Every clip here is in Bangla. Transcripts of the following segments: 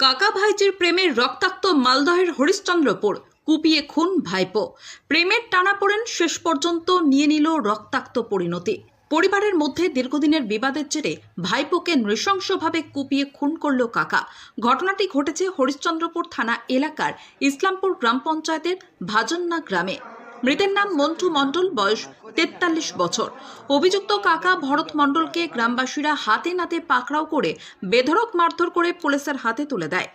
কাকা ভাইজির প্রেমের রক্তাক্ত মালদহের হরিশ্চন্দ্রপুর, কুপিয়ে খুন ভাইপো। প্রেমের টানাপোড়েন শেষ পর্যন্ত নিয়ে নিল রক্তাক্ত পরিণতি। পরিবারের মধ্যে দীর্ঘদিনের বিবাদের জেরে ভাইপোকে নৃশংসভাবে কুপিয়ে খুন করল কাকা। ঘটনাটি ঘটেছে হরিশ্চন্দ্রপুর থানা এলাকার ইসলামপুর গ্রাম পঞ্চায়েতের ভাজন্না গ্রামে। মৃতের নাম মন্টু মণ্ডল, বয়স তেতাল্লিশ বছর। অভিযুক্ত কাকা ভরত মণ্ডলকে গ্রামবাসীরা হাতে নাতে পাকড়াও করে বেধরক মারধর করে পুলিশের হাতে তুলে দেয়।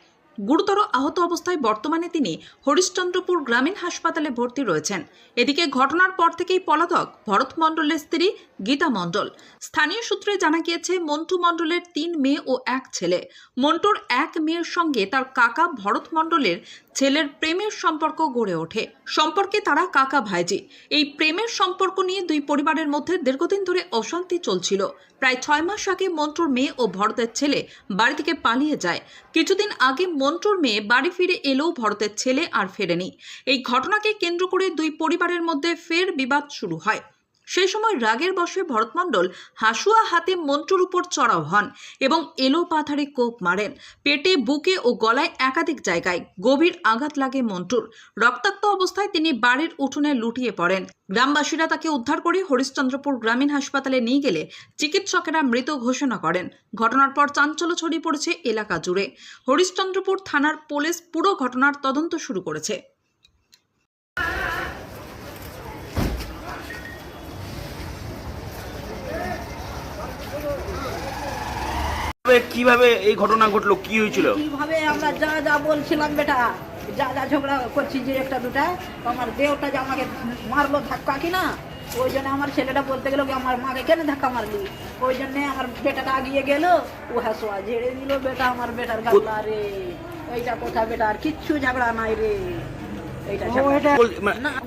গুরুতর আহত অবস্থায় বর্তমানে তিনি হরিশ্চন্দ্রপুর গ্রামীণ হাসপাতালে ভর্তি রয়েছেন। এদিকে ঘটনার পর থেকেই পলাতক ভরত মণ্ডলের স্ত্রী গীতা মণ্ডল। স্থানীয় সূত্রে জানা গিয়েছে, মন্টু মণ্ডলের তিন মেয়ে ও এক ছেলে। মন্টুর এক মেয়ের সঙ্গে তার কাকা ভরত মণ্ডলের ছেলের প্রেমের সম্পর্ক গড়ে ওঠে। সম্পর্কে তারা কাকা ভাইজি। এই প্রেমের সম্পর্ক নিয়ে দুই পরিবারের মধ্যে দীর্ঘদিন ধরে অশান্তি চলছিল। প্রায় ছয় মাস আগে মন্টুর মেয়ে ও ভরতের ছেলে বাড়ি থেকে পালিয়ে যায়। কিছুদিন আগে মন্টুর মেয়ে বাড়ি ফিরে এলেও ভরতের ছেলে আর ফেরেনি। এই ঘটনাকে কেন্দ্র করে দুই পরিবারের মধ্যে ফের বিবাদ শুরু হয়। সেই সময় রাগের বশে ভরতমণ্ডল হাসুয়া হাতে মন্টুর উপর চড়াও হন এবং এলো পাথারে কোপ মারেন পেটে, বুকে ও গলায় একাধিক জায়গায় গভীর আঘাত লাগে মন্টুর রক্তাক্ত অবস্থায় তিনি বাড়ির উঠোনে লুটিয়ে পড়েন। গ্রামবাসীরা তাকে উদ্ধার করে হরিশ্চন্দ্রপুর গ্রামীণ হাসপাতালে নিয়ে গেলে চিকিৎসকেরা মৃত ঘোষণা করেন। ঘটনার পর চাঞ্চল্য ছড়িয়ে পড়েছে এলাকা জুড়ে। হরিশ্চন্দ্রপুর থানার পুলিশ পুরো ঘটনার তদন্ত শুরু করেছে। কিভাবে- কীভাবে এই ঘটনা ঘটলো? কি হয়েছিল? কীভাবে আমরা যা যা বলছিলাম বেটা যা যা ঝগড়া করছি যে একটা দুটা আমার দেওটা যে আমাকে মারলো ধাক্কা কি না ওই জন্য আমার ছেলেটা বলতে গেলো কি আমার মাকে কেন ধাক্কা মারলি? ওই জন্য আমার বেটাটা আগিয়ে গেল ও হাসোয়া ঝেড়ে দিল বেটা আমার বেটার গাল্লা রে এইটা কথা বেটা আর কিচ্ছু ঝগড়া নাই রে। এইটা ঝগড়া। বল-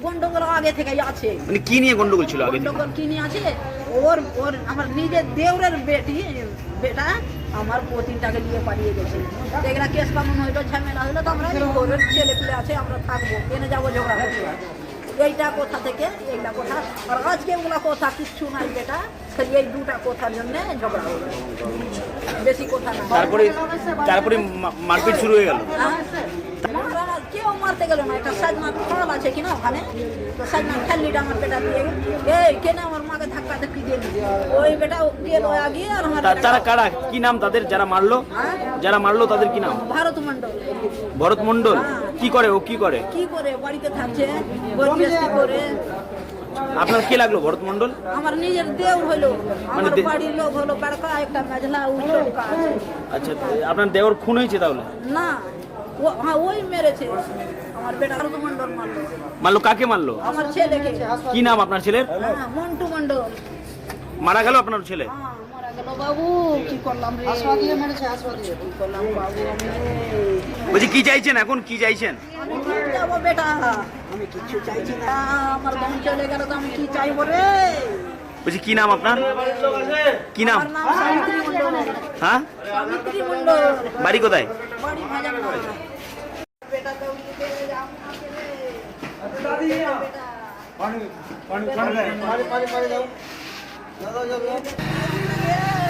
গন্ডগোল আগে থেকেই আছে। মানে কি নিয়ে গন্ডগোল ছিল আগে গন্ডগোল কি নিয়ে আছে? ওর ওর আমার নিজের দেওরের বেটি বেটা আমার পতিনটাকে নিয়ে পালিয়ে গেছে। এগুলা কেস কানুন হইল ঝামেলা হইল তো আমরা ওর ছেলে পেলে আছে আমরা থাকব। কেনে যাব ঝগড়া করতে? এইটা কথা থেকে এইটা কথা। আর আজকে ওগুলা কথা কিচ্ছু নাই বেটা খালি এই দুটা কথার জন্য ঝগড়া হলো। বেশি কথা না। তারপরে তারপরে মারপিট শুরু হয়ে গেল। হ্যাঁ? মারা মারতে গেল না একটা সাজমান খাল আছে কিনা ওখানে? তো সাজমান খাল্লিটা আমার বেটা দিয়ে। এই কেন আমার মাকে ধাক্কা ধাক্কি দিয়ে? ওই বেটা গেল আগে আর আমার তারা কারা? কি নাম তাদের? যারা মারলো? হ্যাঁ? যারা মারলো তাদের কি নাম? ভারত মন্ডল ভরত মন্ডল কি করে ও? কি করে? কি করে? বাড়িতে থাকছে করে। আপনার কি লাগল ভরত মন্ডল আমার নিজের দেও হলো আমার দে- বাড়ির লোক হলো বড়কা একটা মেঝলা উল্টা আচ্ছা আপনার দেওর খুন হয়েছে তাহলে? না। হ্যাঁ ওই মেরেছে। আমার বেটা ভারত মন্ডল মারলো। মারলো কাকে মারলো? আমার ছেলেকে। কি নাম আপনার ছেলের? হ্যাঁ, মন্টু মন্ডল মারা গেল আপনার ছেলে? হ্যাঁ, মারা গেল। বাবু কি করলাম রে? কি করলাম বাবু আমি? বলছি কি চাইছেন এখন? কি চাইছেন? আমি কি যাব বেটা? আমি কিচ্ছু চাইছি না। আমার বোন চলে গেল তো আমি কি চাইব রে? বলছি কি নাম আপনার? কি নাম? হ্যাঁ? বাড়ি কোথায়? বাড়ি पानी पानी पानी पानी पानी जाओ जाओ जाओ